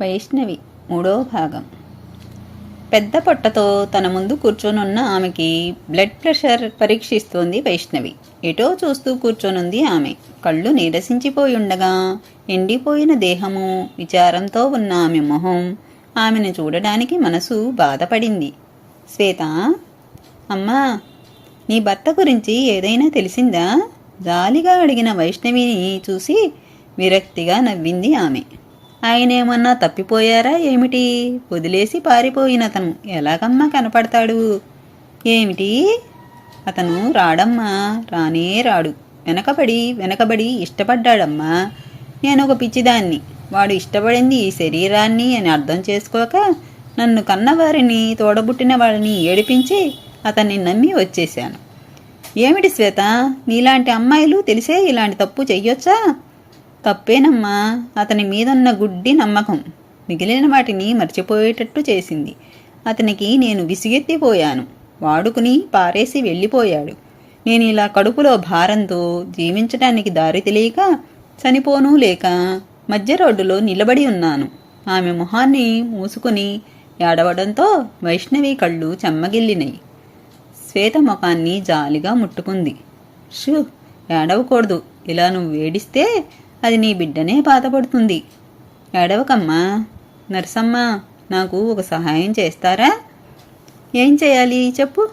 వైష్ణవి మూడో భాగం. పెద్ద పొట్టతో తన ముందు కూర్చొనున్న ఆమెకి బ్లడ్ ప్రెషర్ పరీక్షిస్తోంది వైష్ణవి. ఎటో చూస్తూ కూర్చొనుంది ఆమె. కళ్ళు నీరసించిపోయి ఉండగా ఎండిపోయిన దేహము విచారంతో ఉన్న ఆమె మొహం ఆమెను చూడడానికి మనసు బాధపడింది. శ్వేత అమ్మా నీ భర్త గురించి ఏదైనా తెలిసిందా? జాలిగా అడిగిన వైష్ణవిని చూసి విరక్తిగా నవ్వింది ఆమె. ఆయనేమన్నా తప్పిపోయారా ఏమిటి? వదిలేసి పారిపోయిన అతను ఎలాగమ్మా కనపడతాడు? ఏమిటి? అతను రాడమ్మా రానే రాడు. వెనకబడి వెనకబడి ఇష్టపడ్డాడమ్మా. నేను ఒక పిచ్చిదాన్ని. వాడు ఇష్టపడింది ఈ శరీరాన్ని అని అర్థం చేసుకోక నన్ను కన్నవారిని తోడబుట్టిన వాళ్ళని ఏడిపించి అతన్ని నమ్మి వచ్చేశాను. ఏమిటి శ్వేత? నీలాంటి అమ్మాయిలు తెలిసే ఇలాంటి తప్పు చెయ్యొచ్చా? తప్పేనమ్మా. అతని మీదున్న గుడ్డి నమ్మకం మిగిలిన వాటిని మర్చిపోయేటట్టు చేసింది. అతనికి నేను విసిగెత్తిపోయాను. వాడుకుని పారేసి వెళ్ళిపోయాడు. నేను ఇలా కడుపులో భారంతో జీవించటానికి దారి తెలియక చనిపోను లేక మధ్య రోడ్డులో నిలబడి ఉన్నాను. ఆమె మొహాన్ని మూసుకుని ఏడవడంతో వైష్ణవి కళ్ళు చెమ్మగిల్లినాయి. శ్వేత ముఖాన్ని జాలిగా ముట్టుకుంది. షూ ఏడవకూడదు. ఇలా నువ్వు వేడిస్తే అది నీ బిడ్డనే బాధపడుతుంది. ఏడవకమ్మా నర్సమ్మ నాకు ఒక సహాయం చేస్తారా? ఏం చేయాలి? చెప్పు.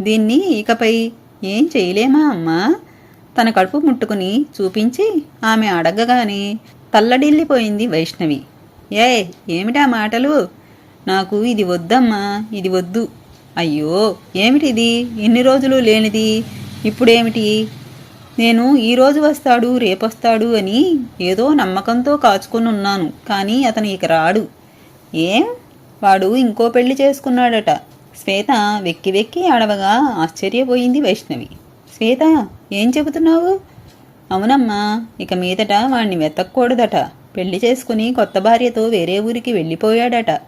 దీన్ని ఇకపై ఏం చేయలేమా అమ్మా? తన కడుపు ముట్టుకుని చూపించి ఆమె అడగగానే తల్లడిల్లిపోయింది వైష్ణవి. ఏ ఏమిటా మాటలు? నాకు ఇది వద్దమ్మా ఇది వద్దు. అయ్యో ఏమిటిది? ఎన్ని రోజులు లేనిది. ఇప్పుడేమిటి? నేను ఈరోజు వస్తాడు రేపొస్తాడు అని ఏదో నమ్మకంతో కాచుకొని ఉన్నాను కానీ అతను ఇక రాడు. ఏం? వాడు ఇంకో పెళ్ళి చేసుకున్నాడట. శ్వేత వెక్కి వెక్కి ఆడవగా ఆశ్చర్యపోయింది వైష్ణవి. శ్వేత ఏం చెబుతున్నావు? అవునమ్మా ఇక మీదట వాణ్ణి వెతక్కూడదట. పెళ్ళి చేసుకుని కొత్త భార్యతో వేరే ఊరికి వెళ్ళిపోయాడట.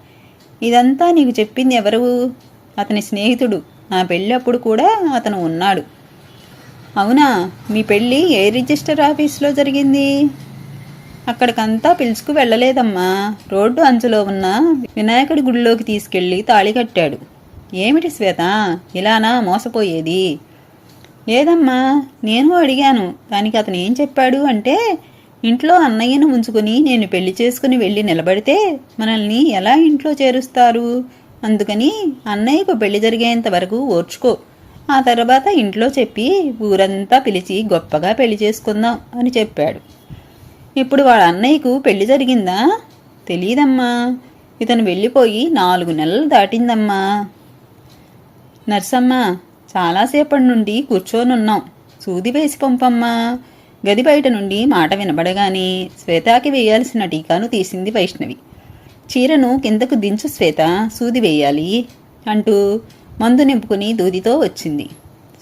ఇదంతా నీకు చెప్పింది ఎవరు? అతని స్నేహితుడు. నా పెళ్ళప్పుడు కూడా అతను ఉన్నాడు. అవునా? మీ పెళ్ళి ఏ రిజిస్టర్ ఆఫీస్లో జరిగింది? అక్కడికంతా పిలుచుకు వెళ్ళలేదమ్మా. రోడ్డు అంచులో ఉన్న వినాయకుడి గుడిలోకి తీసుకెళ్ళి తాళి కట్టాడు. ఏమిటి శ్వేత? ఇలానా మోసపోయేది? లేదమ్మా నేను అడిగాను. దానికి అతను ఏం చెప్పాడు అంటే ఇంట్లో అన్నయ్యను ఉంచుకుని నేను పెళ్ళి చేసుకుని వెళ్ళి నిలబడితే మనల్ని ఎలా ఇంట్లో చేరుస్తారు? అందుకని అన్నయ్యకు పెళ్ళి జరిగేంత వరకు ఓర్చుకో. ఆ తర్వాత ఇంట్లో చెప్పి ఊరంతా పిలిచి గొప్పగా పెళ్ళి చేసుకుందాం అని చెప్పాడు. ఇప్పుడు వాళ్ళ అన్నయ్యకు పెళ్ళి జరిగిందా? తెలియదమ్మా ఇతను వెళ్ళిపోయి నాలుగు నెలలు దాటిందమ్మా. నర్సమ్మ చాలాసేపటి నుండి కూర్చోనున్నాం. సూది వేసి పంపమ్మా. గది బయట నుండి మాట వినబడగానే శ్వేతాకి వేయాల్సిన టీకాను తీసింది వైష్ణవి. చీరను కిందకు దించు శ్వేత సూది వేయాలి అంటూ మందు నింపుకుని దూదితో వచ్చింది.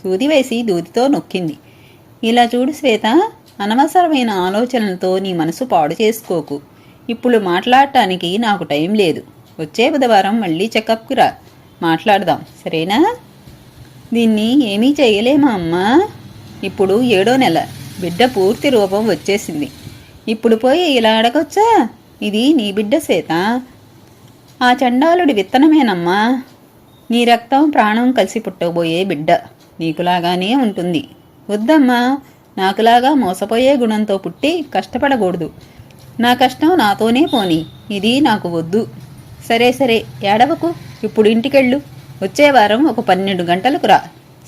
సూది వేసి దూదితో నొక్కింది. ఇలా చూడు శ్వేత అనవసరమైన ఆలోచనలతో నీ మనసు పాడు చేసుకోకు. ఇప్పుడు మాట్లాడటానికి నాకు టైం లేదు. వచ్చే బుధవారం మళ్ళీ చెకప్కి రా. మాట్లాడదాం. సరేనా? దీన్ని ఏమీ చేయలేమా అమ్మా? ఇప్పుడు ఏడో నెల. బిడ్డ పూర్తి రూపం వచ్చేసింది. ఇప్పుడు పోయి ఇలా అడగొచ్చా? ఇది నీ బిడ్డ శ్వేత. ఆ చండాలుడి విత్తనమేనమ్మా? నీ రక్తం ప్రాణం కలిసి పుట్టబోయే బిడ్డ నీకులాగానే ఉంటుంది. వద్దమ్మా నాకులాగా మోసపోయే గుణంతో పుట్టి కష్టపడకూడదు. నా కష్టం నాతోనే పోని ఇది నాకు వద్దు. సరే సరే ఏడవకు ఇప్పుడు ఇంటికెళ్ళు. వచ్చే వారం ఒక పన్నెండు గంటలకు రా.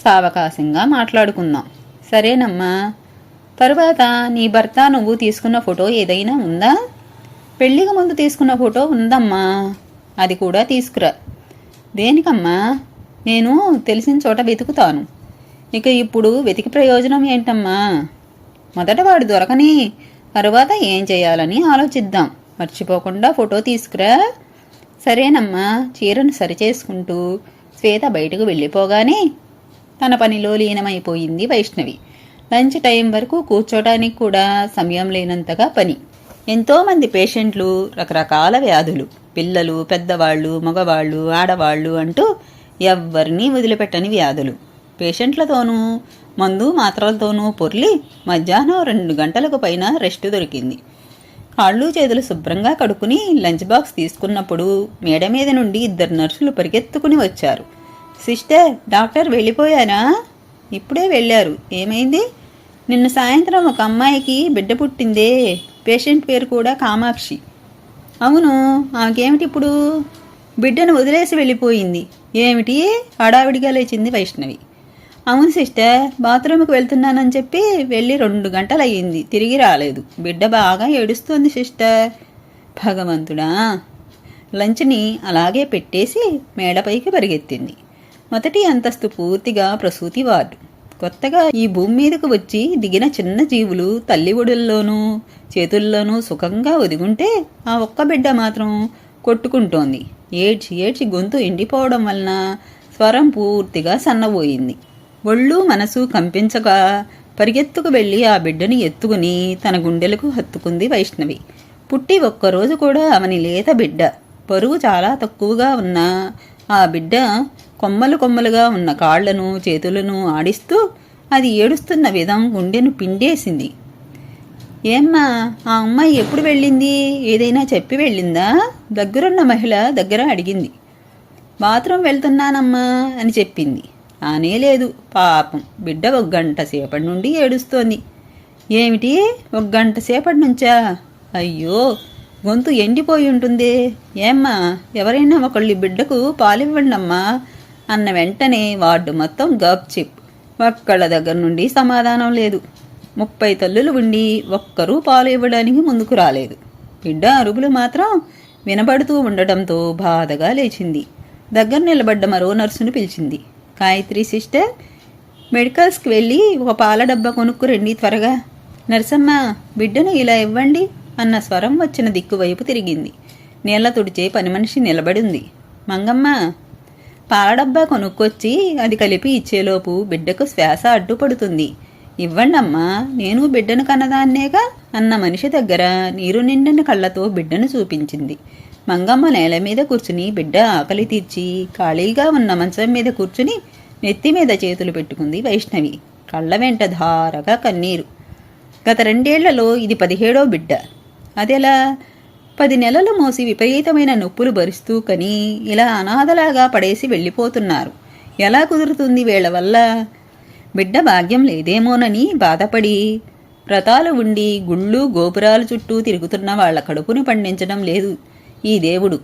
సావకాశంగా మాట్లాడుకుందాం. సరేనమ్మా. తరువాత నీ భర్త నువ్వు తీసుకున్న ఫోటో ఏదైనా ఉందా? పెళ్ళికి ముందు తీసుకున్న ఫోటో ఉందమ్మా. అది కూడా తీసుకురా. దేనికమ్మా? నేను తెలిసిన చోట వెతుకుతాను. ఇక ఇప్పుడు వెతికి ప్రయోజనం ఏంటమ్మా? మొదట వాడు దొరకని తరువాత ఏం చేయాలని ఆలోచిద్దాం. మర్చిపోకుండా ఫోటో తీసుకురా. సరేనమ్మా చీరను సరిచేసుకుంటూ శ్వేత బయటకు వెళ్ళిపోగానే తన పనిలో లీనమైపోయింది వైష్ణవి. లంచ్ టైం వరకు కూర్చోటానికి కూడా సమయం లేనంతగా పని. ఎంతోమంది పేషెంట్లు రకరకాల వ్యాధులు. పిల్లలు పెద్దవాళ్ళు మగవాళ్ళు ఆడవాళ్ళు అంటూ ఎవ్వరినీ వదిలిపెట్టని వ్యాధులు. పేషెంట్లతోనూ మందు మాత్రలతోనూ పొర్లి మధ్యాహ్నం రెండు గంటలకు పైన రెస్ట్ దొరికింది. కాళ్ళు చేతులు శుభ్రంగా కడుక్కుని లంచ్ బాక్స్ తీసుకున్నప్పుడు మేడ మీద నుండి ఇద్దరు నర్సులు పరిగెత్తుకుని వచ్చారు. సిస్టర్ డాక్టర్ వెళ్ళిపోయారా? ఇప్పుడే వెళ్ళారు. ఏమైంది? నిన్న సాయంత్రం ఒక అమ్మాయికి బిడ్డ పుట్టిందే. పేషెంట్ పేరు కూడా కామాక్షి. అవును ఆమెకేమిటి ఇప్పుడు? బిడ్డను వదిలేసి వెళ్ళిపోయింది. ఏమిటి? హడావిడిగా లేచింది వైష్ణవి. అవును సిస్టర్ బాత్రూమ్కి వెళ్తున్నానని చెప్పి వెళ్ళి రెండు గంటలు అయ్యింది తిరిగి రాలేదు. బిడ్డ బాగా ఏడుస్తోంది సిస్టర్. భగవంతుడా! లంచ్ని అలాగే పెట్టేసి మేడపైకి పరిగెత్తింది. మొదటి అంతస్తు పూర్తిగా ప్రసూతి వార్డు. కొత్తగా ఈ భూమి మీదకు వచ్చి దిగిన చిన్న జీవులు తల్లి ఒడుల్లోనూ చేతుల్లోనూ సుఖంగా ఒదిగుంటే ఆ ఒక్క బిడ్డ మాత్రం కొట్టుకుంటోంది. ఏడ్చి ఏడ్చి గొంతు ఎండిపోవడం వలన స్వరం పూర్తిగా సన్నబోయింది. ఒళ్ళు మనసు కంపించగా పరిగెత్తుకు వెళ్ళి ఆ బిడ్డని ఎత్తుకుని తన గుండెలకు హత్తుకుంది వైష్ణవి. పుట్టి ఒక్కరోజు కూడా అవని లేత బిడ్డ. బరువు చాలా తక్కువగా ఉన్న ఆ బిడ్డ కొమ్మలు కొమ్మలుగా ఉన్న కాళ్ళను చేతులను ఆడిస్తూ అది ఏడుస్తున్న విధం గుండెను పిండేసింది. ఏమ్మా ఆ అమ్మాయి ఎప్పుడు వెళ్ళింది? ఏదైనా చెప్పి వెళ్ళిందా? దగ్గరున్న మహిళ దగ్గర అడిగింది. బాత్రూమ్ వెళ్తున్నానమ్మా అని చెప్పింది. ఆనే లేదు పాపం. బిడ్డ ఒక గంట సేపటి నుండి ఏడుస్తోంది. ఏమిటి? ఒక గంట సేపటి నుంచా? అయ్యో గొంతు ఎండిపోయి ఉంటుంది. ఏమ్మా ఎవరైనా ఒకళ్ళు బిడ్డకు పాలివ్వండమ్మా. అన్న వెంటనే వార్డు మొత్తం గప్ చిప్. ఒక్కళ్ళ దగ్గర నుండి సమాధానం లేదు. ముప్పై తల్లులు ఉండి ఒక్కరూ పాలు ఇవ్వడానికి ముందుకు రాలేదు. బిడ్డ అరుపులు మాత్రం వినబడుతూ ఉండటంతో బాధగా లేచింది. దగ్గర నిలబడ్డ మరో నర్సును పిలిచింది. గాయత్రి సిస్టర్ మెడికల్స్కి వెళ్ళి ఒక పాల డబ్బా కొనుక్కు రండి త్వరగా. నర్సమ్మ బిడ్డను ఇలా ఇవ్వండి అన్న స్వరం వచ్చిన దిక్కు వైపు తిరిగింది. నీళ్ళ తుడిచే పని మనిషి నిలబడింది మంగమ్మ పాలడబ్బా కొనుక్కొచ్చి అది కలిపి ఇచ్చేలోపు బిడ్డకు శ్వాస అడ్డుపడుతుంది. ఇవ్వండమ్మా నేను బిడ్డను కన్నదాన్నేగా అన్న మనిషి దగ్గర నీరు నిండిన కళ్ళతో బిడ్డను చూపించింది. మంగమ్మ నేల మీద కూర్చుని బిడ్డ ఆకలి తీర్చి ఖాళీగా ఉన్న మంచం మీద కూర్చుని నెత్తి మీద చేతులు పెట్టుకుంది వైష్ణవి. కళ్ళ వెంట ధారగా కన్నీరు. గత రెండేళ్ళలో ఇది పదిహేడో బిడ్డ. అదెలా? పది నెలలు మోసి విపరీతమైన నొప్పులు భరిస్తూ కని ఇలా అనాథలాగా పడేసి వెళ్ళిపోతున్నారు. ఎలా కుదురుతుంది వీళ్ళ వల్ల? బిడ్డ భాగ్యం లేదేమోనని బాధపడి వ్రతాలు ఉండి గుళ్ళు గోపురాలు చుట్టూ తిరుగుతున్న వాళ్ళ కడుపుని పండించడం లేదు ఈ దేవుడు.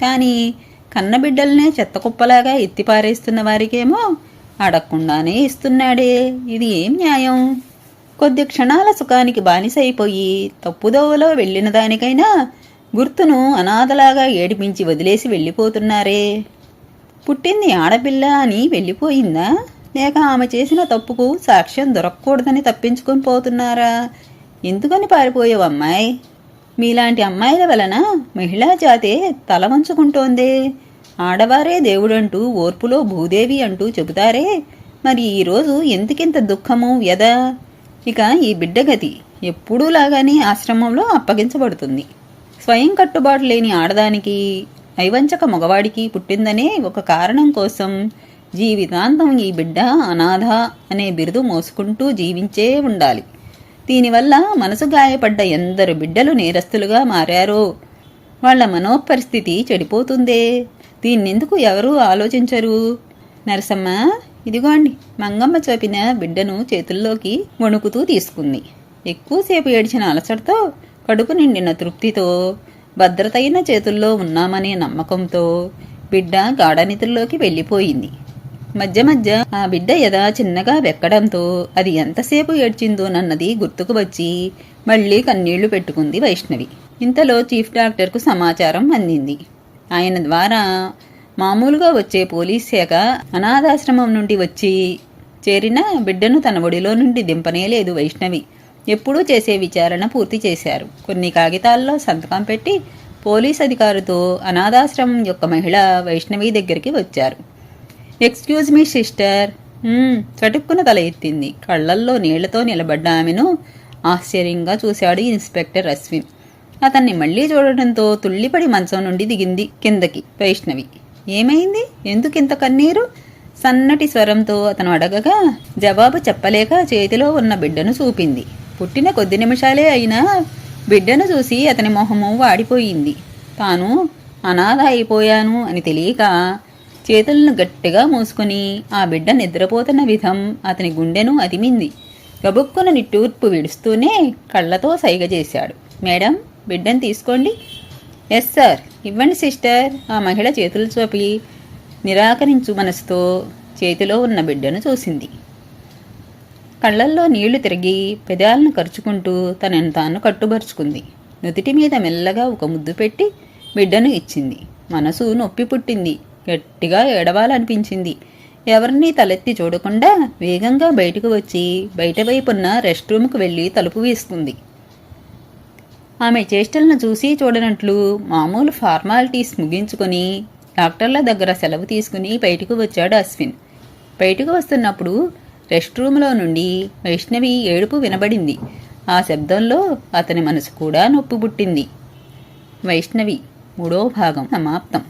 కానీ కన్నబిడ్డలనే చెత్తకుప్పలాగా ఎత్తిపారేస్తున్న వారికేమో అడగకుండానే ఇస్తున్నాడే. ఇది ఏం న్యాయం? కొద్ది క్షణాల సుఖానికి బానిసైపోయి తప్పుదోవలో వెళ్ళిన దానికైనా గుర్తును అనాథలాగా ఏడిపించి వదిలేసి వెళ్ళిపోతున్నారే. పుట్టింది ఆడపిల్ల అని వెళ్ళిపోయిందా? లేక ఆమె చేసిన తప్పుకు సాక్ష్యం దొరకకూడదని తప్పించుకొని పోతున్నారా? ఎందుకని పారిపోయావు అమ్మాయి? మీలాంటి అమ్మాయిల వలన మహిళా జాతే తల వంచుకుంటోందే ఆడవారే దేవుడంటూ ఓర్పులో భూదేవి అంటూ చెబుతారే. మరి ఈరోజు ఎందుకింత దుఃఖము వ్యధ? ఇక ఈ బిడ్డ గతి ఎప్పుడూ లాగానే ఆశ్రమంలో అప్పగించబడుతుంది. స్వయం కట్టుబాటు లేని ఆడదానికి నైవంచక మగవాడికి పుట్టిందనే ఒక కారణం కోసం జీవితాంతం ఈ బిడ్డ అనాథ అనే బిరుదు మోసుకుంటూ జీవించే ఉండాలి. దీనివల్ల మనసు గాయపడ్డ ఎందరు బిడ్డలు నేరస్తులుగా మారారో? వాళ్ళ మనోపరిస్థితి చెడిపోతుందే. దీన్నెందుకు ఎవరూ ఆలోచించరు? నరసమ్మ ఇదిగోండి మంగమ్మ చూపిన బిడ్డను చేతుల్లోకి వణుకుతూ తీసుకుంది. ఎక్కువసేపు ఏడిచిన అలసటతో కడుపు నిండిన తృప్తితో భద్రతైన చేతుల్లో ఉన్నామనే నమ్మకంతో బిడ్డ గాఢనితుల్లోకి వెళ్ళిపోయింది. మధ్య మధ్య ఆ బిడ్డ ఎద చిన్నగా వెక్కడంతో అది ఎంతసేపు ఏడ్చిందోనన్నది గుర్తుకు వచ్చి మళ్ళీ కన్నీళ్ళు పెట్టుకుంది వైష్ణవి. ఇంతలో చీఫ్ డాక్టర్కు సమాచారం అందింది. ఆయన ద్వారా మామూలుగా వచ్చే పోలీస్ శాఖ అనాథాశ్రమం నుండి వచ్చి చేరిన బిడ్డను తన ఒడిలో నుండి దింపనేలేదు వైష్ణవి. ఎప్పుడూ చేసే విచారణ పూర్తి చేశారు. కొన్ని కాగితాల్లో సంతకం పెట్టి పోలీస్ అధికారితో అనాథాశ్రమం యొక్క మహిళ వైష్ణవి దగ్గరికి వచ్చారు. ఎక్స్క్యూజ్ మీ సిస్టర్ చటుక్కున తల ఎత్తింది. కళ్ళల్లో నీళ్ళతో నిలబడ్డ ఆమెను ఆశ్చర్యంగా చూశాడు ఇన్స్పెక్టర్ అశ్విన్ అతన్ని మళ్ళీ చూడటంతో తుళ్ళిపడి మంచం నుండి దిగింది కిందకి వైష్ణవి. ఏమైంది? ఎందుకింత కన్నీరు? సన్నటి స్వరంతో అతను అడగగా జవాబు చెప్పలేక చేతిలో ఉన్న బిడ్డను చూపింది. పుట్టిన కొద్ది నిమిషాలే అయినా బిడ్డను చూసి అతని మొహము వాడిపోయింది. తాను అనాథ అయిపోయాను అని తెలియక చేతులను గట్టిగా మూసుకొని ఆ బిడ్డ నిద్రపోతున్న విధం అతని గుండెను అదిమింది గబుక్కున నిట్టూర్పు విడుస్తూనే కళ్ళతో సైగ చేశాడు. మేడం బిడ్డను తీసుకోండి. ఎస్ సార్ ఇవ్వండి సిస్టర్. ఆ మహిళ చేతులు చూపి నిరాకరించు మనసుతో చేతిలో ఉన్న బిడ్డను చూసింది. కళ్ళల్లో నీళ్ళు తిరిగి పెదాలను ఖర్చుకుంటూ తనను తాను కట్టుబరుచుకుంది. నుదిటి మీద మెల్లగా ఒక ముద్దు పెట్టి బిడ్డను ఇచ్చింది. మనసు నొప్పి పుట్టింది. గట్టిగా ఏడవాలనిపించింది. ఎవరినీ తలెత్తి చూడకుండా వేగంగా బయటకు వచ్చి బయట వైపున్న రెస్ట్ రూమ్కు వెళ్ళి తలుపు వేసుకుంది ఆమె చేష్టలను చూసి చూడనట్లు మామూలు ఫార్మాలిటీస్ ముగించుకొని డాక్టర్ల దగ్గర సెలవు తీసుకుని బయటకు వచ్చాడు అశ్విన్. బయటకు వస్తున్నప్పుడు రెస్ట్ రూమ్లో నుండి వైష్ణవి ఏడుపు వినబడింది. ఆ శబ్దంలో అతని మనసు కూడా నొప్పి పుట్టింది వైష్ణవి మూడో భాగం సమాప్తం.